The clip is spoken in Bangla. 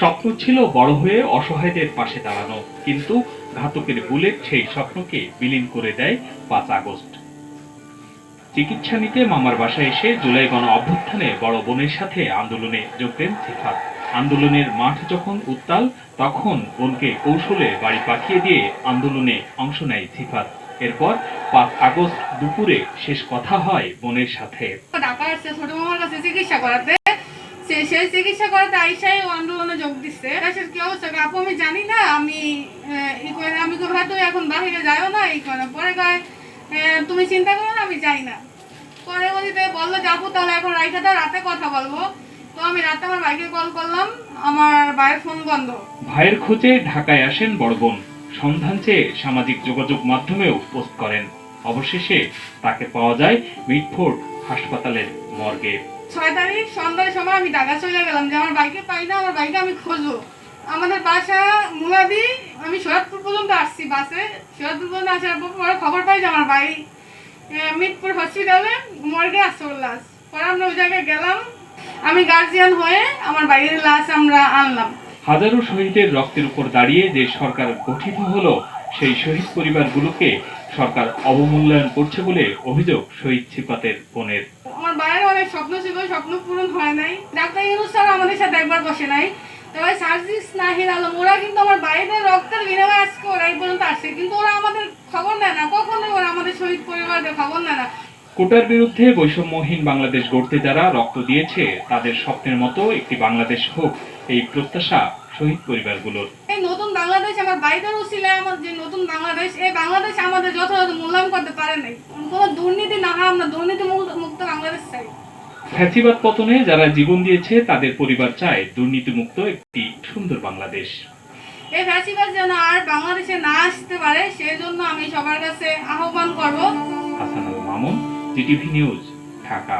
স্বপ্ন ছিল বড় হয়ে অসহায়দের পাশে দাঁড়ানো, কিন্তু ঘাতকের বুলেট সেই স্বপ্নকে বিলীন করে দেয় পাঁচ আগস্ট। চিকিৎসা নিতে মামার বাসায় এসে জুলাই গণ অভ্যুত্থানে বড় বোনের সাথে আন্দোলনে যোগ দেন সিফাত। আন্দোলনের মাঠ যখন উত্তাল, তখন বোনকে কৌশলে বাড়ি পাঠিয়ে দিয়ে আন্দোলনে অংশ নেয় সিফাত। এরপর পাঁচ আগস্ট দুপুরে শেষ কথা হয় বোনের সাথে। ঢাকা আসছে ছোট মামার কাছে চিকিৎসা করাতে সে সেই চিকিৎসা করাতে আইসাই আন্দোলনে যোগ দিচ্ছে দেশের কি অবস্থা আপু আমি জানি না আমি ই করে আমি তো হয়তো এখন বাহিরে যাইও না এই করে পরে কয় তুমি চিন্তা করো না আমি যাই না। পরে বলিতে বলল যে আপু তাহলে এখন রাইখা রাতে কথা বলব। তো আমি রাতে আমার বাইকে কল করলাম আমার ভাইয়ের ফোন বন্ধ। ভাইয়ের খোঁজে ঢাকায় আসেন বড় বোন। সন্ধান চেয়ে সামাজিক যোগাযোগ মাধ্যমেও পোস্ট করেন। অবশেষে তাকে পাওয়া যায় মিটফোর্ড হাসপাতালের মর্গে। ছয় তারিখ সন্ধ্যার সময় আমি ঢাকা চলে গেলাম যে আমার বাইকে পাই না আমার বাইকে আমি খুঁজবো আমাদের বাসা মুলাদি আমি সৈয়দপুর পর্যন্ত আসছি বাসে। সৈয়দপুর পর্যন্ত আসার পর খবর পাই যে আমার আহ, মিটপুর হসপিটালে মর্গে আসছে ওর লাশ। পরে আমরা ওই জায়গায় গেলাম। আমি গার্জিয়ান হয়ে আমার বাইরের লাশ আমরা আনলাম। হাজারো শহীদের রক্তের উপর দাঁড়িয়ে যে সরকার গঠিত হলো, সেই শহীদ পরিবারগুলোকে সরকার অবমূল্যায়ন করছে বলে অভিযোগ শহীদ সিপাতের বোনের। আমার বাইরে অনেক স্বপ্ন ছিল, স্বপ্ন পূরণ হয় নাই। ডাক্তার ইউনুস স্যার আমাদের সাথে একবার বসে নাই। তবে সার্জিস নাহির আলম, ওরা কিন্তু আমার বাইরের রক্তের বিনিময়ে আজকে ওরা এই পর্যন্ত আসছে কিন্তু ওরা আমাদের খবর নেয় না, কখনোই ওরা আমাদের শহীদ পরিবারদের খবর নেয় না। কোটার বিরুদ্ধে বৈষম্যহীন বাংলাদেশ গড়তে যারা রক্ত দিয়েছে তাদের স্বপ্নের মতো একটি বাংলাদেশ হোক এই প্রত্যাশা শহীদ পরিবারগুলোর। এই নতুন বাংলাদেশ আমার বাইরের উচিলে আমার যে নতুন বাংলাদেশ এই বাংলাদেশ আমাদের যথাযথ মূল্যায়ন করতে পারে নাই। কোনো দুর্নীতি না হয় আমরা দুর্নীতি মুক্ত- মুক্ত বাংলাদেশ চাই। ফ্যাসিবাদ পতনে যারা জীবন দিয়েছে তাদের পরিবার চায় দুর্নীতিমুক্ত একটি সুন্দর বাংলাদেশ। এই ফ্যাসিবাদ যেন আর বাংলাদেশে না আসতে পারে সেই জন্য আমি সবার কাছে আহ্বান করব। Hasan Mamun. GTV news Dhaka.